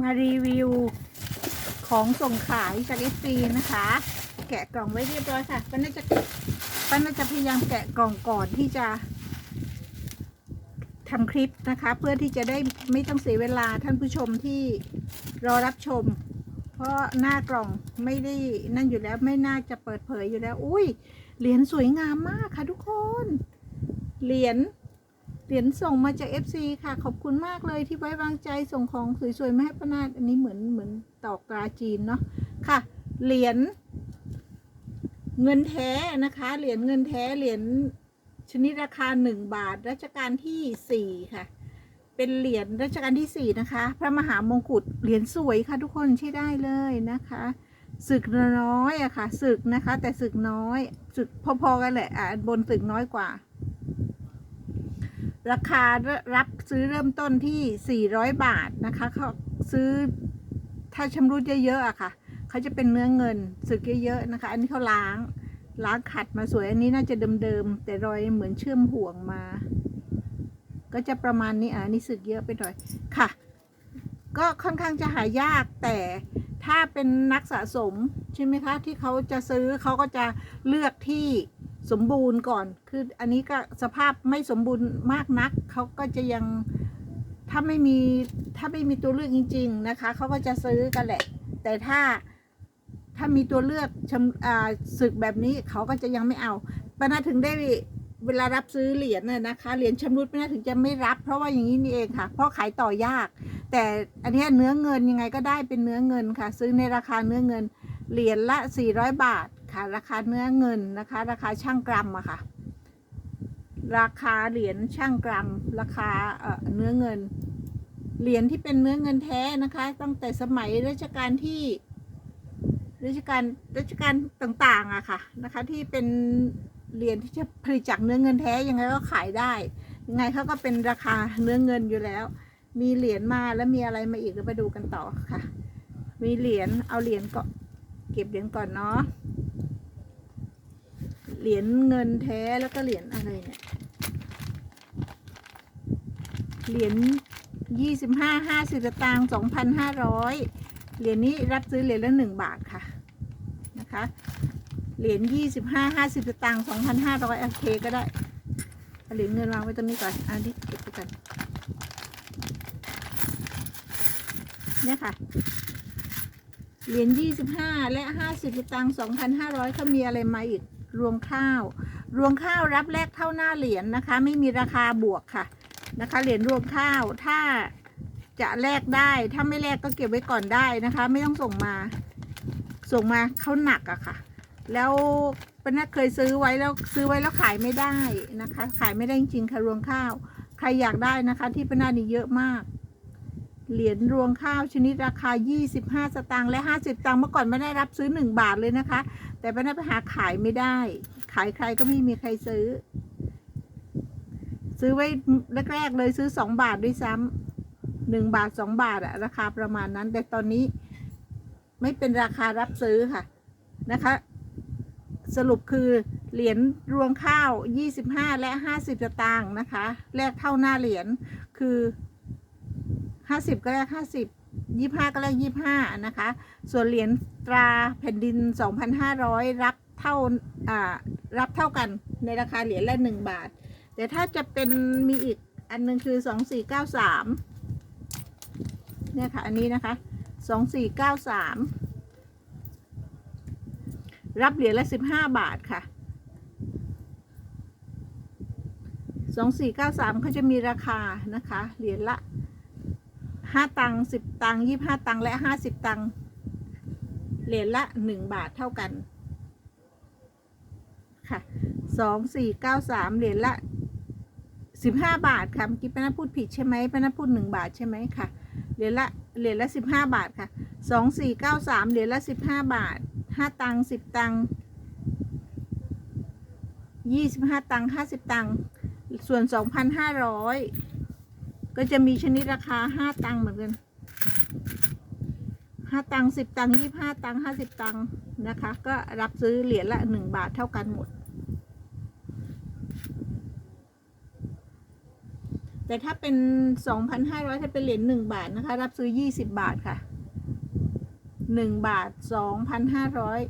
มารีวิวของส่งขายจากเอฟซีนะคะ แกะกล่องไว้เรียบร้อยค่ะป้าน่าจะป้าน่าจะพยายามแกะกล่องก่อนที่จะทำคลิปนะคะ เพื่อที่จะได้ไม่ต้องเสียเวลาท่านผู้ชมที่รอรับชม เพราะหน้ากล่องไม่ได้นั่นอยู่แล้วไม่น่าจะเปิดเผยอยู่แล้ว อุ้ยเหรียญสวยงามมากค่ะทุกคน เหรียญ เหรียญส่งมาจาก FC ค่ะ ขอบคุณมากเลยที่ไว้วางใจส่งของสวยๆมาให้ป้านาดอันนี้เหมือนเหมือนตอกตราจีนเนาะค่ะ เหรียญเงินแท้นะคะ เหรียญเงินแท้เหรียญชนิดราคาหนึ่งบาทรัชกาลที่สี่ค่ะ เป็นเหรียญรัชกาลที่สี่นะคะ พระมหามงกุฎเหรียญสวยค่ะทุกคนใช้ได้เลยนะคะศึกน้อยอะค่ะศึกนะคะ แต่ศึกน้อยศึกพอๆกันแหละอะบนศึกน้อยกว่า ราคารับซื้อเริ่มต้นที่ 400 บาทนะคะเขาซื้อถ้าชำรุดเยอะๆอะค่ะเขาจะเป็นเนื้อเงินสึกเยอะๆนะคะ อันนี้เขาล้างล้างขัดมาสวยอันนี้น่าจะเดิมๆแต่รอยเหมือนเชื่อมห่วงมา ก็จะประมาณนี้อะนนี้สึกเยอะไปหน่อยค่ะ ก็ค่อนข้างจะหายากแต่ถ้าเป็นนักสะสมใช่ไหมคะที่เขาจะซื้อเขาก็จะเลือกที่ สมบูรณ์ก่อน คืออันนี้ก็สภาพไม่สมบูรณ์มากนัก เขาก็จะยังถ้าไม่มีถ้าไม่มีตัวเลือกจริง ๆ นะคะ เขาก็จะซื้อกันแหละ แต่ถ้าถ้ามีตัวเลือกชำอ่าศึกแบบนี้เขาก็จะยังไม่เอาปานาถึงได้เวลารับซื้อเหรียญน่ะนะคะ เหรียญชำรุดปานาถึงจะไม่รับ เพราะว่าอย่างนี้นี่เองค่ะ เพราะขายต่อยาก แต่อันนี้เนื้อเงินยังไงก็ได้เป็นเนื้อเงินค่ะ ซื้อในราคาเนื้อเงิน เหรียญละ 400 บาท ค่ะ ราคาเนื้อเงินนะคะ ราคาช่างกรัมอะค่ะ ราคาเหรียญช่างกรัม ราคาเอ่อเนื้อเงิน เหรียญที่เป็นเนื้อเงินแท้นะคะ ตั้งแต่สมัยรัชกาลที่รัชกาลรัชกาลต่างๆอะค่ะนะคะ ที่เป็นเหรียญที่จะผลิตจากเนื้อเงินแท้ยังไงก็ขายได้ยังไงเขาก็เป็นราคาเนื้อเงินอยู่แล้ว มีเหรียญมาแล้วมีอะไรมาอีกเราไปดูกันต่อค่ะ มีเหรียญเอาเหรียญก็เก็บเหรียญก่อนเนาะ เหรียญเงินแท้แล้วก็เหรียญอะไรเนี่ย เหรียญยี่สิบห้าห้าสิบตางค์สองพันห้าร้อยเหรียญนี้รับซื้อเหรียญละหนึ่งบาทค่ะนะคะ เหรียญยี่สิบห้าห้าสิบตางค์สองพันห้าร้อยโอเคก็ได้เหรียญเงินวางไว้ตรงนี้ก่อนอันนี้เก็บไปก่อนเนี่ยค่ะ เหรียญยี่สิบห้าและห้าสิบตังค์สองพันห้าร้อยเขามีอะไรมาอีก รวงข้าว รวงข้าวรับแลกเท่าหน้าเหรียญนะคะ ไม่มีราคาบวกค่ะนะคะ เหรียญรวงข้าวถ้าจะแลกได้ถ้าไม่แลกก็เก็บไว้ก่อนได้นะคะ ไม่ต้องส่งมา ส่งมาเขาหนักอะค่ะ แล้วปนักเคยซื้อไว้แล้วซื้อไว้แล้วขายไม่ได้นะคะ ขายไม่ได้จริงๆค่ะรวงข้าว ใครอยากได้นะคะ ที่ปนานี่เยอะมาก เหรียญรวงข้าวชนิดราคา 25 สตางค์และ 50สตางค์เมื่อก่อนไม่ได้รับซื้อ 1 บาทเลยนะคะ แต่ไป้านาไปหาขายไม่ได้ ขายใครก็ไม่มีใครซื้อ ซื้อไว้แรกๆเลยซื้อ 2 บาทด้วยซ้ำหนึ่งบาท 2 บาทอะราคาประมาณนั้น แต่ตอนนี้ไม่เป็นราคารับซื้อค่ะนะคะ สรุปคือเหรียญรวงข้าว 25 และ 50 สตางค์นะคะแลกเท่าหน้าเหรียญคือ ห้าสิบก็แลกห้าสิบยี่ห้าก็แลกยี่ห้านะคะ ส่วนเหรียญตราแผ่นดินสองพันห้าร้อยรับเท่าอ่ารับเท่ากันในราคาเหรียญละหนึ่งบาท แต่ถ้าจะเป็นมีอีกอันหนึงคือสองสี่เก้าสามเนี่ยค่ะ อันนี้นะคะสองสี่เก้าสามรับเหรียญละสิบห้าบาทค่ะสองสี่เก้าสามเขาจะมีราคานะคะ เหรียญละ ห้าตังค์สิบตังค์ยี่ห้าตังค์และห้าสิบตังค์เหรียญละหนึ่งบาทเท่ากัน ค่ะสองสี่เก้าสามเหรียญละสิบห้าบาทค่ะเมื่อกี้ป้านาพูดผิดใช่ไหมป้านาพูดหนึ่งบาทใช่ไหมค่ะเหรียญละเหรียญละสิบห้าบาทค่ะสองสี่เก้าสามเหรียญละสิบห้าบาทห้าตังสิบตังยี่สิบห้าตังห้าสิบตังส่วนสองพันห้าร้อย ก็จะมีชนิดราคาห้าตังค์เหมือนกันห้าตังค์สิบตังค์ยี่ห้าตังค์ห้าสิบตังค์นะคะ ก็รับซื้อเหรียญละหนึ่งบาทเท่ากันหมด แต่ถ้าเป็นสองพันห้าร้อยถ้าเป็นเหรียญหนึ่งบาทนะคะ รับซื้อยี่สิบบาทค่ะหนึ่งบาทสองพันห้าร้อย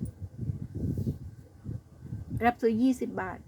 รับซื้อยี่สิบบาท